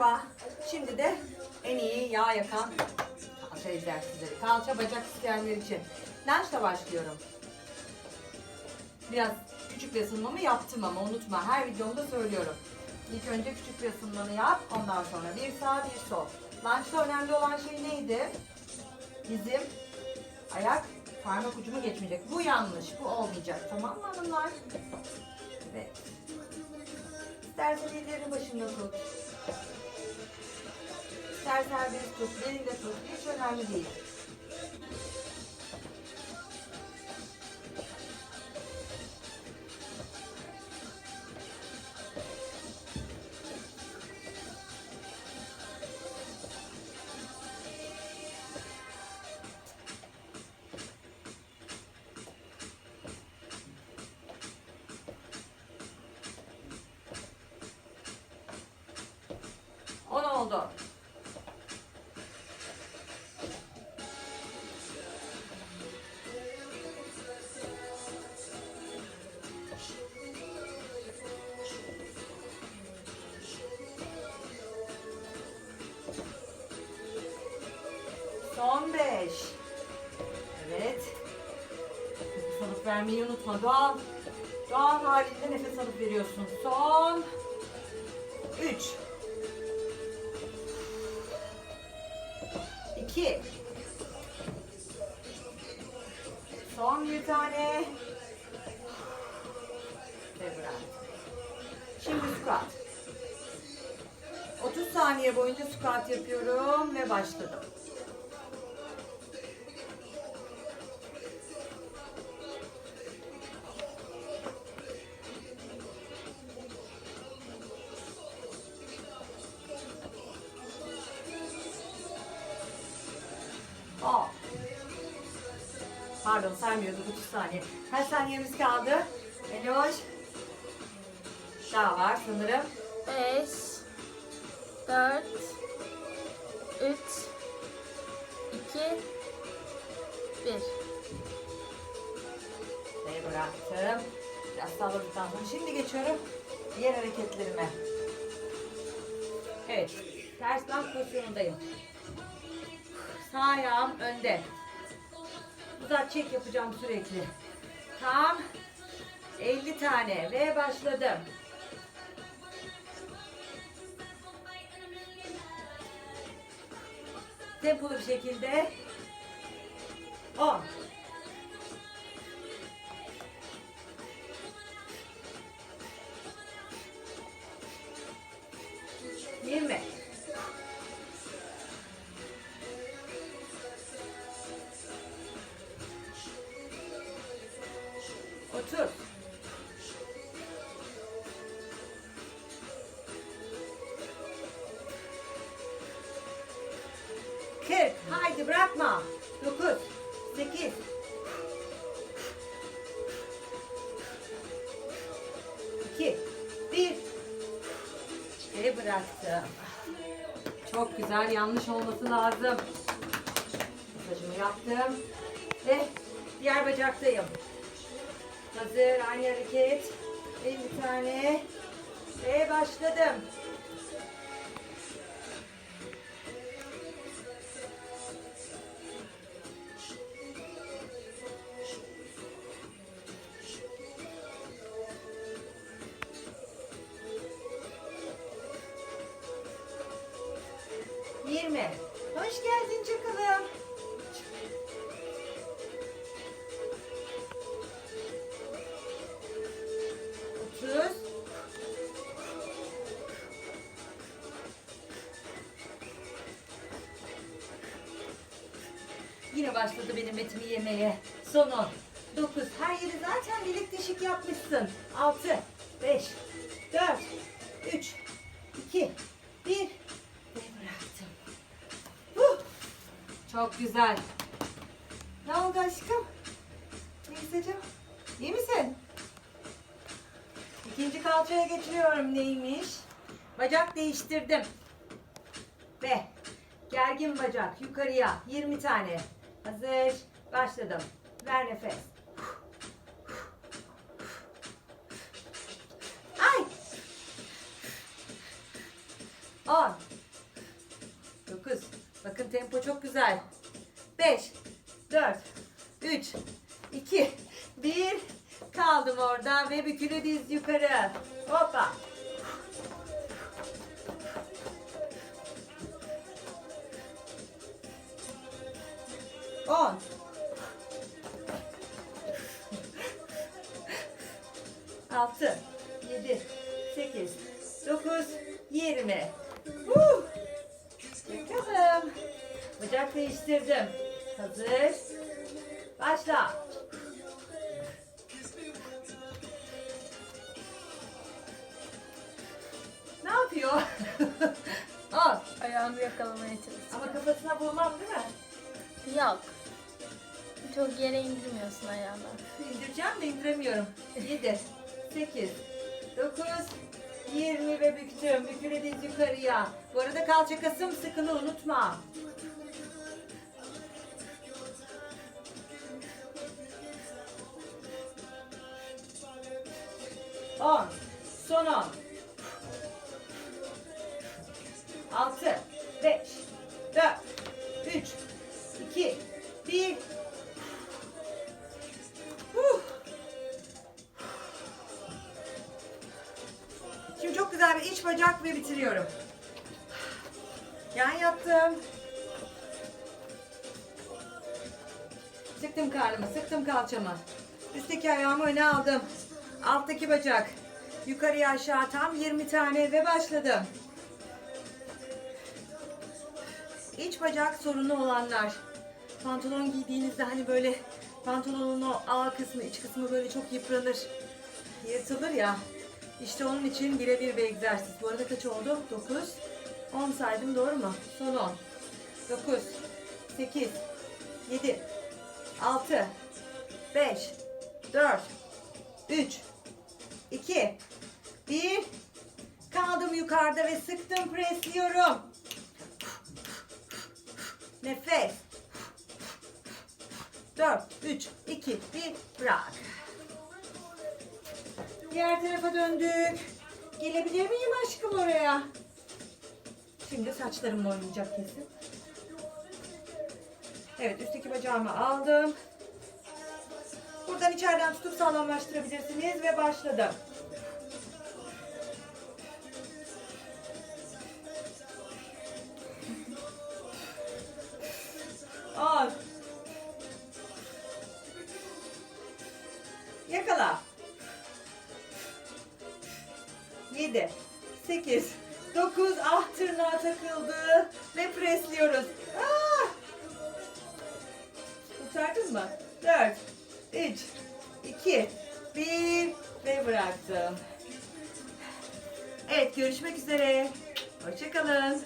merhaba. Şimdi de en iyi yağ yakan kalça egzersizleri. Kalça bacak isteyenler için. Lunge'la başlıyorum. Biraz küçük bir ısınmamı yaptım ama unutma her videomda söylüyorum. İlk önce küçük bir ısınmanı yap. Ondan sonra bir sağ bir sol. Lunge'da önemli olan şey neydi? Bizim ayak parmak ucumu geçmeyecek. Bu yanlış. Bu olmayacak. Tamam mı hanımlar? Evet. İstersen ellerini başında tut. İster serbest tut, belinde tut. Hiç önemli değil. Oldu. Son beş. Evet. Nefes alıp vermeyi unutma. Doğal, doğal halinde nefes alıp veriyorsun. Son üç. İki. Son bir tane. Ve bırak. Şimdi squat. 30 saniye boyunca squat yapıyorum ve başladım. On. Pardon saymıyorduk 30 saniye. Kaç saniyemiz kaldı? Eloş. Daha var sanırım. 5 4 3 2 1 Ve bıraktım. Biraz salladıktan sonra şimdi geçiyorum diğer hareketlerime. Evet. Ters bank pozisyonundayım. Sağ ayağım önde. Uzat çek yapacağım sürekli. Tam 50 tane ve başladım. Tempolu bir şekilde. 10 20 30 bıraktım. Çok güzel, yanlış olması lazım. Masajımı yaptım. Ve diğer bacaktayım. Hazır, aynı hareket. 50 tane. Ve başladım. Başladı benim etimi yemeye. Son on. Dokuz. Her yeri zaten delik deşik yapmışsın. Altı. Beş. Dört. Üç. iki, Bir. Ve bıraktım. Huh! Çok güzel. Ne oldu aşkım? Melisa'cığım, iyi misin? İkinci kalçaya geçiyorum neymiş? Bacak değiştirdim. Ve gergin bacak yukarıya 20 tane. Hazır. Başladım. Ver nefes. Ay! 10 9 Bakın tempo çok güzel. 5 4 3 2 1 Kaldım orada ve bükülü diz yukarı. Hoppa. On. Altı, yedi, sekiz, dokuz, yirmi. Huh! Bakalım. Bacak değiştirdim. Hazır. Başla. Ne yapıyor? Al. Ayağını yakalamaya çalışıyorum. Ama kafasına vurmam değil mi? Yok. Çok yere indirmiyorsun ayağını. İndireceğim de indiremiyorum. 7, 8, 9, 20 ve büktüm. Bükülü diz yukarıya. Bu arada kalça kasım sıkılı unutma. On. Son on. Altı. Beş. Dört. Üç. iki, Bir. Güzel bir iç bacak ve bitiriyorum. Yan yattım. Sıktım karnımı, sıktım kalçamı. Üstteki ayağımı öne aldım. Alttaki bacak. Yukarıya aşağı tam 20 tane ve başladım. İç bacak sorunu olanlar. Pantolon giydiğinizde hani böyle pantolonun o ağ kısmı, iç kısmı böyle çok yıpranır. Yırtılır ya. İşte onun için birebir bir egzersiz. Bu arada kaç oldu? 9. 10 saydım doğru mu? Son 10. 9. 8. 7. 6. 5. 4. 3. 2. 1. Kaldım yukarıda ve sıktım presliyorum. Nefes. 4, 3, 2, 1, bırak. Diğer tarafa döndük. Gelebilir miyim aşkım oraya? Şimdi saçlarımla oynayacak kesin. Evet üstteki bacağımı aldım. Buradan içeriden tutup sağlamlaştırabilirsiniz ve başladım. Takıldı ve presliyoruz. Ah! Kurtardın mı? 4, 3, 2, 1 ve bıraktım. Evet görüşmek üzere. Hoşçakalın.